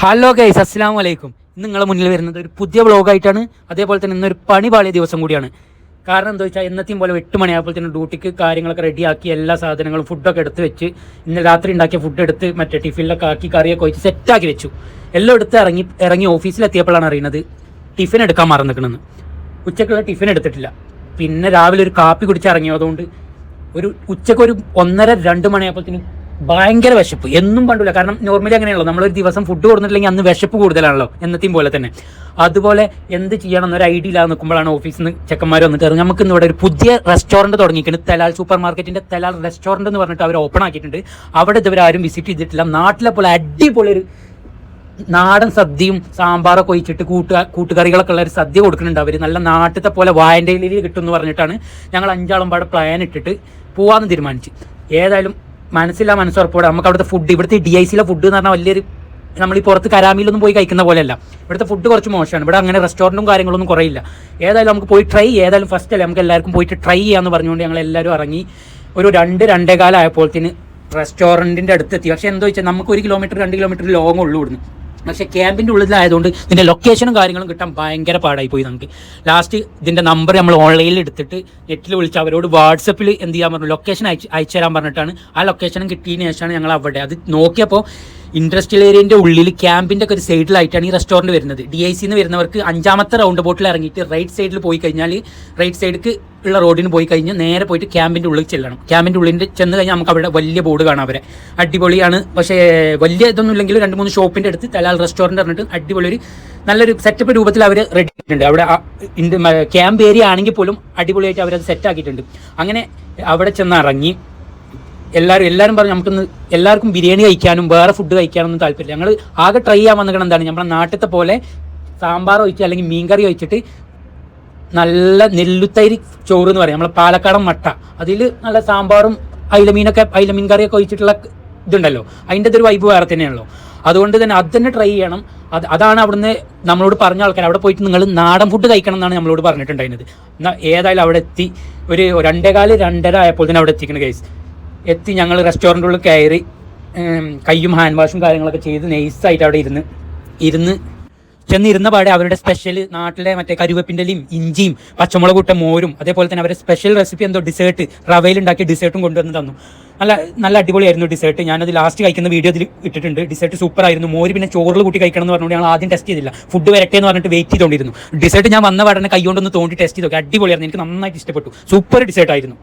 Hello guys അസ്സാം വലൈക്കും ഇന്ന് നിങ്ങളെ മുന്നിൽ വരുന്നത് ഒരു പുതിയ ബ്ലോഗായിട്ടാണ് അതേപോലെ തന്നെ ഇന്നൊരു പണി പാളിയ ദിവസം കൂടിയാണ്. കാരണം എന്താ വെച്ചാൽ എന്നത്തെയും പോലെ എട്ട് മണിയായപ്പോൾ തന്നെ ഡ്യൂട്ടിക്ക് കാര്യങ്ങളൊക്കെ റെഡിയാക്കി എല്ലാ സാധനങ്ങളും ഫുഡൊക്കെ എടുത്ത് വെച്ച് ഇന്ന് രാത്രി ഉണ്ടാക്കിയ ഫുഡ് എടുത്ത് മറ്റേ ടിഫിനിലൊക്കെ ആക്കി കറിയൊക്കെ വെച്ച് സെറ്റാക്കി വെച്ചു. എല്ലാം എടുത്ത് ഇറങ്ങി ഇറങ്ങി ഓഫീസിലെത്തിയപ്പോഴാണ് അറിയുന്നത് ടിഫിൻ എടുക്കാൻ മറന്നു നിൽക്കണമെന്ന് ഉച്ചക്കുള്ള ടിഫിൻ എടുത്തിട്ടില്ല. പിന്നെ രാവിലെ ഒരു കാപ്പി കുടിച്ച് ഇറങ്ങിയതുകൊണ്ട് ഒരു ഉച്ചയ്ക്ക് ഒരു ഒന്നര രണ്ട് മണിയായപ്പോഴത്തേനും ഭയങ്കര വിശപ്പ്. എന്നും പണ്ടില്ല കാരണം നോർമലി അങ്ങനെയാണല്ലോ. നമ്മളൊരു ദിവസം ഫുഡ് കൊടുത്തിട്ടില്ലെങ്കിൽ അന്ന് വിശപ്പ് കൂടുതലാണല്ലോ എന്നത്തെയും പോലെ തന്നെ. അതുപോലെ എന്ത് ചെയ്യണം എന്നൊരു ഐഡിയ ഇല്ലാതെ നിൽക്കുമ്പോഴാണ് ഓഫീസിൽ നിന്ന് ചെക്കന്മാർ വന്നിട്ട് ഇറങ്ങി നമുക്ക് ഇവിടെ ഒരു പുതിയ റെസ്റ്റോറന്റ് തുടങ്ങിയിട്ടുണ്ട് തലാൽ സൂപ്പർ മാർക്കറ്റിന്റെ തലാൽ റെസ്റ്റോറന്റ് എന്ന് പറഞ്ഞിട്ട് അവർ ഓപ്പൺ ആക്കിയിട്ടുണ്ട്. അവിടെ ഇതുവരെ ആരും വിസിറ്റ് ചെയ്തിട്ടില്ല. നാട്ടിലെ പോലെ അടിപൊളി ഒരു നാടൻ സദ്യയും സാമ്പാറൊക്കെ ഒഴിച്ചിട്ട് കൂട്ടുക കൂട്ടുകറികളൊക്കെ ഉള്ള ഒരു സദ്യ കൊടുക്കുന്നുണ്ട് അവർ നല്ല നാട്ടിലത്തെ പോലെ വായന്റെ കിട്ടും എന്ന് പറഞ്ഞിട്ടാണ് ഞങ്ങൾ അഞ്ചാളും പാടെ പ്ലാൻ ഇട്ടിട്ട് പോകാമെന്ന് തീരുമാനിച്ചു. ഏതായാലും മനസ്സില്ല മനസ്സുറപ്പോടെ നമുക്ക് അവിടുത്തെ ഫുഡ് ഇവിടുത്തെ ഡി ഐ സിയിലെ ഫുഡ് എന്ന് പറഞ്ഞാൽ വലിയൊരു നമ്മൾ ഈ പുറത്ത് കരാമിയിലൊന്നും പോയി കഴിക്കുന്ന പോലെയല്ല. ഇവിടുത്തെ ഫുഡ് കുറച്ച് മോശമാണ്. ഇവിടെ അങ്ങനെ റെസ്റ്റോറന്റും കാര്യങ്ങളൊന്നും കുറയില്ല. ഏതായാലും നമുക്ക് പോയി ട്രൈ ഏതായാലും ഫസ്റ്റ് അല്ലേ നമുക്ക് എല്ലാവർക്കും പോയിട്ട് ട്രൈ ചെയ്യാമെന്ന് പറഞ്ഞുകൊണ്ട് ഞങ്ങൾ എല്ലാവരും ഇറങ്ങി ഒരു രണ്ട് രണ്ടേകാലം ആയപ്പോഴത്തേന് റെസ്റ്റോറന്റിന്റെ അടുത്തെത്തി. പക്ഷേ എന്തോ വെച്ചാൽ നമുക്ക് ഒരു കിലോമീറ്റർ രണ്ട് കിലോമീറ്റർ ലോങ് ഉള്ളൂ ഇവിടുന്ന്. പക്ഷേ ക്യാമ്പിന്റെ ഉള്ളിലായതുകൊണ്ട് ഇതിന്റെ ലൊക്കേഷനും കാര്യങ്ങളും കിട്ടാൻ ഭയങ്കര പാടായി പോയി നമുക്ക്. ലാസ്റ്റ് ഇതിന്റെ നമ്പർ നമ്മൾ ഓൺലൈനിൽ എടുത്തിട്ട് നെറ്റിൽ വിളിച്ച് അവരോട് വാട്സപ്പിൽ എന്ത് ചെയ്യാൻ പറഞ്ഞു? ലൊക്കേഷൻ അയച്ച് അയച്ചു തരാൻ പറഞ്ഞിട്ടാണ്. ആ ലൊക്കേഷനും കിട്ടിയതിന് ശേഷമാണ് ഞങ്ങൾ അവിടെ. അത് നോക്കിയപ്പോൾ ഇൻഡസ്ട്രിയൽ ഏരിയന്റെ ഉള്ളിൽ ക്യാമ്പിന്റെ ഒക്കെ ഒരു സൈഡിലായിട്ടാണ് ഈ റെസ്റ്റോറന്റ് വരുന്നത്. ഡി ഐ സിന്ന് വരുന്നവർക്ക് അഞ്ചാമത്തെ റൗണ്ട് ബോട്ടിൽ ഇറങ്ങിയിട്ട് റൈറ്റ് സൈഡിൽ പോയി കഴിഞ്ഞാൽ റൈറ്റ് സൈഡിലേക്ക് ഉള്ള റോഡിന് പോയി കഴിഞ്ഞ് നേരെ പോയിട്ട് ക്യാമ്പിന്റെ ഉള്ളിൽ ചെല്ലണം. ക്യാമ്പിന്റെ ഉള്ളിൽ ചെന്ന് കഴിഞ്ഞാൽ നമുക്ക് അവിടെ വലിയ ബോർഡ് കാണാം അവരെ. അടിപൊളിയാണ്. പക്ഷേ വലിയ ഇതൊന്നും ഇല്ലെങ്കിൽ രണ്ട് മൂന്ന് ഷോപ്പിന്റെ അടുത്ത് തലാൽ റെസ്റ്റോറന്റ് പറഞ്ഞിട്ട് അടിപൊളി ഒരു നല്ലൊരു സെറ്റപ്പ് രൂപത്തിൽ അവർ റെഡി അവിടെ ക്യാമ്പ് ഏരിയ ആണെങ്കിൽ പോലും അടിപൊളിയായിട്ട് അവരത് സെറ്റ് ആക്കിയിട്ടുണ്ട്. അങ്ങനെ അവിടെ ചെന്ന് ഇറങ്ങി എല്ലാവരും എല്ലാവരും പറഞ്ഞു നമുക്കൊന്ന് എല്ലാവർക്കും ബിരിയാണി കഴിക്കാനും വേറെ ഫുഡ് കഴിക്കാനൊന്നും താല്പര്യമില്ല. ഞങ്ങൾ ആകെ ട്രൈ ചെയ്യാൻ വന്നിരിക്കണം എന്താണ്? നമ്മുടെ നാട്ടിലത്തെ പോലെ സാമ്പാർ ഒഴിച്ച് അല്ലെങ്കിൽ മീൻകറി ഒഴിച്ചിട്ട് നല്ല നെല്ലുത്തൈരി ചോറ് എന്ന് പറയും. നമ്മളെ പാലക്കാടൻ മട്ട. അതിൽ നല്ല സാമ്പാറും അയിലമീനൊക്കെ അയിലമീൻ കറിയൊക്കെ ഒഴിച്ചിട്ടുള്ള ഇതുണ്ടല്ലോ. അതിന്റെ ഒരു വൈബ് വേറെ തന്നെയാണല്ലോ. അതുകൊണ്ട് തന്നെ അത് തന്നെ ട്രൈ ചെയ്യണം. അത് അതാണ് അവിടുന്ന് നമ്മളോട് പറഞ്ഞ ആൾക്കാർ. അവിടെ പോയിട്ട് നിങ്ങൾ നാടൻ ഫുഡ് കഴിക്കണം എന്നാണ് നമ്മളോട് പറഞ്ഞിട്ടുണ്ടായിരുന്നത്. ഏതായാലും അവിടെ എത്തി. ഒരു രണ്ടേകാൽ രണ്ടര ആയപ്പോൾ തന്നെ അവിടെ എത്തിക്കണം കേസ് എത്തി ഞങ്ങൾ റെസ്റ്റോറന്റുകളിൽ കയറി കയ്യും ഹാൻഡ് വാഷും കാര്യങ്ങളൊക്കെ ചെയ്ത് നൈസായിട്ട് അവിടെ ഇരുന്ന് ഇരുന്ന് ചെന്നിരുന്ന പാടെ അവരുടെ സ്പെഷ്യൽ നാട്ടിലെ മറ്റേ കരുവേപ്പിന്റെയും ഇഞ്ചിയും പച്ചമുളക് ഇട്ട മോരും അതേപോലെ തന്നെ അവരുടെ സ്പെഷ്യൽ റെസിപ്പി എന്തോ ഡിസേർട്ട് റവയിൽ ഉണ്ടാക്കിയ ഡിസേർട്ടും കൊണ്ടുവന്ന് തന്നു. നല്ല നല്ല അടിപൊളിയായിരുന്നു ഡിസേർട്ട് ഞാനത് ലാസ്റ്റ് കഴിക്കുന്ന വീഡിയോ ഇതിൽ ഇട്ടിട്ടുണ്ട്. ഡിസേർട്ട് സൂപ്പർ ആയിരുന്നു മോര് പിന്നെ ചോറിൽ കൂട്ടി കഴിക്കണം എന്ന് പറഞ്ഞുകൊണ്ട് ഞങ്ങൾ ആദ്യം ടെസ്റ്റ് ചെയ്തില്ല. ഫുഡ് വരട്ടെ എന്ന് പറഞ്ഞിട്ട് വെയിറ്റ് ചെയ്തുകൊണ്ടിരുന്നു ഡിസേർട്ട് ഞാൻ വന്ന പാടനെ കൈ കൊണ്ടൊന്ന് തോണ്ടി ടെസ്റ്റ് ചെയ്തു അടിപൊളിയായിരുന്നു. എനിക്ക് നന്നായിട്ട് ഇഷ്ടപ്പെട്ടു. സൂപ്പർ ഡിസേർട്ട് ആയിരുന്നു.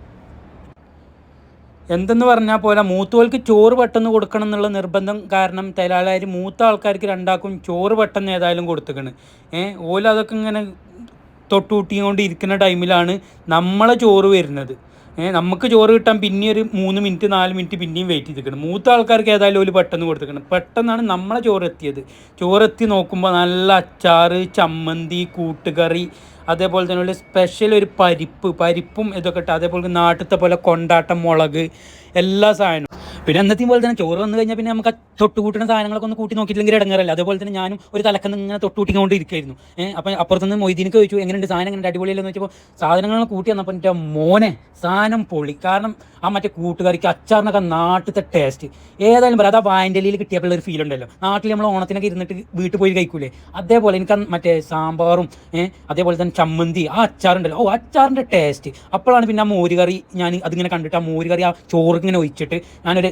എന്തെന്ന് പറഞ്ഞാൽ പോലെ മൂത്തോൽക്ക് ചോറ് പെട്ടെന്ന് കൊടുക്കണം എന്നുള്ള നിർബന്ധം കാരണം തലാലായാലും മൂത്ത ആൾക്കാർക്ക് രണ്ടാക്കും ചോറ് പെട്ടെന്ന് ഏതായാലും കൊടുത്തുക്കണ്. ഏഹ് ഓല അതൊക്കെ ഇങ്ങനെ തൊട്ടുകൂട്ടിക്കൊണ്ട് ഇരിക്കുന്ന ടൈമിലാണ് നമ്മളെ ചോറ് വരുന്നത്. നമുക്ക് ചോറ് കിട്ടാൻ പിന്നെ ഒരു മൂന്ന് മിനിറ്റ് നാല് മിനിറ്റ് പിന്നെയും വെയിറ്റ് ചെയ്തിരിക്കണം. മൂത്ത ആൾക്കാർക്ക് ഏതായാലും ഒരു പെട്ടെന്ന് കൊടുത്തിരിക്കണം. പെട്ടെന്നാണ് നമ്മളെ ചോറ് എത്തിയത്. ചോറെത്തി നോക്കുമ്പോൾ നല്ല അച്ചാറ് ചമ്മന്തി കൂട്ടുകറി അതേപോലെ തന്നെ ഒരു സ്പെഷ്യൽ ഒരു പരിപ്പ് പരിപ്പും ഇതൊക്കെ ഇട്ട് അതേപോലെ നാട്ടിലത്തെ പോലെ കൊണ്ടാട്ടം മുളക് എല്ലാ സാധനവും. പിന്നെ അന്നത്തെയും പോലെ തന്നെ ചോറ് വന്നു കഴിഞ്ഞാൽ പിന്നെ നമുക്ക് തൊട്ടുകൂട്ടുന്ന തൊട്ട് കൂട്ടുന്ന സാധനങ്ങളൊക്കെ ഒന്ന് കൂട്ടി നോക്കിയില്ലെങ്കിൽ ഇടങ്ങാറല്ല? അതേപോലെ തന്നെ ഞാനും ഒരു തലക്കന്ന് ഇങ്ങനെ തൊട്ട് കൂട്ടിക്കൊണ്ട് ഇരിക്കുകയായിരുന്നു ഏഹ് അപ്പം അപ്പുറത്തുനിന്ന് മൊയ്തീനിക്ക് ചോദിച്ചു എങ്ങനെയുണ്ട്? സാധനം എങ്ങനെ? അടിപൊളിയല്ലെന്ന് വെച്ചപ്പോൾ സാധനങ്ങൾ കൂട്ടി വന്നപ്പോൾ എന്റെ മോനെ സാധനം പൊളി. കാരണം ആ മറ്റേ കൂട്ടുകാരിക്ക് അച്ചാറിനൊക്കെ നാട്ടിലത്തെ ടേസ്റ്റ് ഏതായാലും പറയാം അത് ആ കിട്ടിയപ്പോൾ ഒരു ഫീൽ ഉണ്ടല്ലോ. നാട്ടിൽ നമ്മൾ ഓണത്തിനൊക്കെ ഇരുന്നിട്ട് വീട്ടിൽ പോയി കഴിക്കൂലേ? അതേപോലെ എനിക്ക് മറ്റേ സാമ്പാറും അതേപോലെ തന്നെ ചമ്മന്തി ആ അച്ചാറുണ്ടല്ലോ ഓ അച്ചാറിന്റെ ടേസ്റ്റ് അപ്പോഴാണ് പിന്നെ ആ മോരുകറി ഞാൻ അതിങ്ങനെ കണ്ടിട്ട് ആ മോരുകറി ആ ചോറ് ഇങ്ങനെ ഒഴിച്ചിട്ട് ഞാനൊരു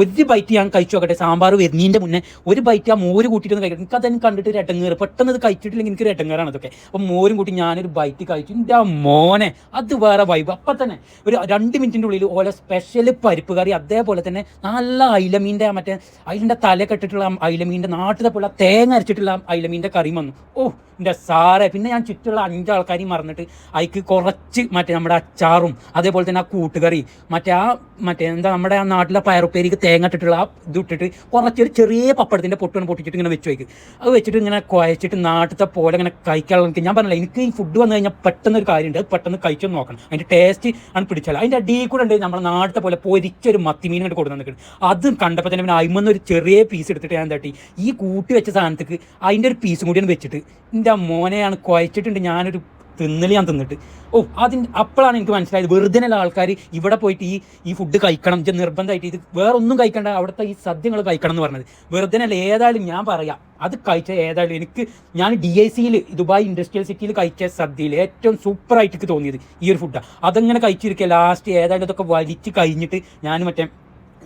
ഒരു ബൈറ്റ് ഞാൻ കഴിച്ചു നോക്കട്ടെ. സാമ്പാർ വരുന്നതിന്റെ മുന്നേ ഒരു ബൈറ്റ് ആ മോര് കൂട്ടിയിട്ടൊന്ന് കഴിക്കട്ടെ എനിക്ക് അതെനിക്ക് കണ്ടിട്ട് ഒരു ഇടങ്ങേറ് പെട്ടെന്ന് ഇത് കഴിച്ചിട്ടില്ലെങ്കിൽ എനിക്ക് ഒരു എട്ടങ്ങേറാണ് അതൊക്കെ അപ്പം മോരും കൂട്ടി ഞാനൊരു ബൈറ്റ് കഴിച്ചു. എന്റെ മോനെ അത് വേറെ വൈബ് അപ്പം തന്നെ ഒരു രണ്ട് മിനിറ്റിന്റെ ഉള്ളിൽ ഓരോ സ്പെഷ്യൽ പരിപ്പ് കറി അതേപോലെ തന്നെ നല്ല അയിലമീന്റെ മറ്റേ അതിന്റെ തല കെട്ടിട്ടുള്ള അയിലമീന്റെ നാട്ടിലെ പോലെ തേങ്ങ അരച്ചിട്ടുള്ള അയിലമീന്റെ കറിയും വന്നു. ഓ എന്റെ സാറെ പിന്നെ ഞാൻ ചുറ്റുള്ള അഞ്ചാൾക്കാരെയും മറന്നിട്ട് അതിക്ക് കുറച്ച് മറ്റേ നമ്മുടെ അച്ചാറും അതേപോലെ തന്നെ ആ കൂട്ടുകറി മറ്റേ ആ മറ്റേ എന്താ നമ്മുടെ ആ നാട്ടിലെ പയറുപ്പേരിക്ക് തേങ്ങ ഇട്ടിട്ടുള്ള ആ ഇത് ഇട്ടിട്ട് കുറച്ചൊരു ചെറിയ പപ്പടത്തിന്റെ പൊട്ടാണ് പൊട്ടിച്ചിട്ട് ഇങ്ങനെ വെച്ച് വയ്ക്കും. അത് വെച്ചിട്ട് ഇങ്ങനെ കുഴച്ചിട്ട് നാട്ടിലത്തെ പോലെ ഇങ്ങനെ കഴിക്കാനുള്ള എനിക്ക് ഞാൻ പറഞ്ഞില്ല എനിക്ക് ഈ ഫുഡ് വന്നു കഴിഞ്ഞാൽ പെട്ടെന്ന് ഒരു കാര്യമുണ്ട് പെട്ടെന്ന് കഴിച്ചൊന്ന് നോക്കണം. അതിന്റെ ടേസ്റ്റ് ആണ് പിടിച്ചാൽ അതിന്റെ അടിയിൽ കൂടെ ഉണ്ട് നമ്മുടെ നാട്ടിലത്തെ പോലെ പൊരിച്ചൊരു മത്തിമീൻ ഇങ്ങോട്ട് കൊടുത്തു നിൽക്കുന്നത് അത് കണ്ടപ്പോൾ തന്നെ പിന്നെ അയിമെന്നൊരു ചെറിയ പീസ് എടുത്തിട്ട് ഞാൻ തട്ടി ഈ കൂട്ടി വെച്ച സാധനത്തേക്ക് അതിന്റെ ഒരു പീസും കൂടിയാണ് വെച്ചിട്ട് എന്റെ മോനെയാണ് കുഴച്ചിട്ടുണ്ട്. ഞാനൊരു തിന്നൽ ഞാൻ തിന്നിട്ട്. ഓ അതിന്റെ അപ്പോഴാണ് എനിക്ക് മനസ്സിലായത് വെറുതെ ഉള്ള ആൾക്കാർ ഇവിടെ പോയിട്ട് ഈ ഈ ഫുഡ് കഴിക്കണം. ഇത് നിർബന്ധമായിട്ട് ഇത് വേറെ ഒന്നും കഴിക്കണ്ട. അവിടുത്തെ ഈ സദ്യങ്ങൾ കഴിക്കണം എന്ന് പറഞ്ഞത്. വെറുതെ അല്ല ഏതായാലും ഞാൻ പറയാം. അത് കഴിച്ച ഏതായാലും എനിക്ക് ഞാൻ ഡി ഐ സിയിൽ ദുബായ് ഇൻഡസ്ട്രിയൽ സിറ്റിയിൽ കഴിച്ച സദ്യയിൽ ഏറ്റവും സൂപ്പറായിട്ട് എനിക്ക് തോന്നിയത് ഈ ഒരു ഫുഡാണ് അതങ്ങനെ കഴിച്ചിരിക്കുക ലാസ്റ്റ് ഏതായാലും ഇതൊക്കെ വലിച്ച് കഴിഞ്ഞിട്ട് ഞാൻ മറ്റേ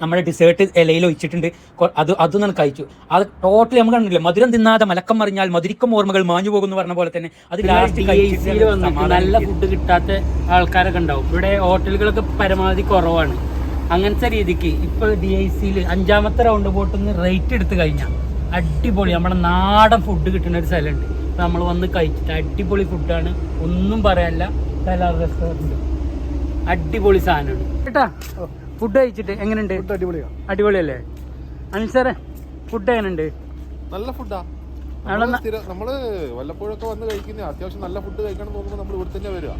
നമ്മുടെ ഡിസേർട്ട് ഇലയിൽ ഒഴിച്ചിട്ടുണ്ട്. അത് അത് അതൊന്നും കഴിച്ചു. അത് ടോട്ടലി നമുക്ക് കണ്ടില്ല മധുരം തിന്നാതെ മലക്കം മറിഞ്ഞാൽ മധുരിക്കും ഓർമ്മകൾ മാഞ്ഞു പോകുന്നു പറഞ്ഞ പോലെ തന്നെ അത് ലാസ്റ്റ് നല്ല ഫുഡ് കിട്ടാത്ത ആൾക്കാരൊക്കെ ഉണ്ടാവും. ഇവിടെ ഹോട്ടലുകളൊക്കെ പരമാവധി കുറവാണ്. അങ്ങനത്തെ രീതിക്ക് ഇപ്പൊ ഡി ഐ സിയിൽ അഞ്ചാമത്തെ റൗണ്ട് ബോട്ടിൽ റേറ്റ് എടുത്ത് കഴിഞ്ഞാൽ അടിപൊളി. നമ്മുടെ നാടൻ ഫുഡ് കിട്ടുന്ന ഒരു സ്ഥലമുണ്ട്. നമ്മൾ വന്ന് കഴിച്ചിട്ട് അടിപൊളി ഫുഡാണ് ഒന്നും പറയാനില്ല. റെസ്റ്റോറന്റ് അടിപൊളി സാധനമാണ്. കേട്ടാ? ഫുഡ് കഴിച്ചിട്ട് എങ്ങനെയുണ്ട്? ഫുഡ് അടിപൊളിയാ. അടിപൊളിയല്ലേ? അനിൽ ഫുഡ് എങ്ങനെയുണ്ട്? നല്ല ഫുഡാ നമ്മൾ വല്ലപ്പോഴൊക്കെ വന്ന് കഴിക്കുന്ന അത്യാവശ്യം നല്ല ഫുഡ് കഴിക്കണം തോന്നുമ്പോ തോന്നുമ്പോൾ നമ്മൾ ഇവിടെ തന്നെ വരിക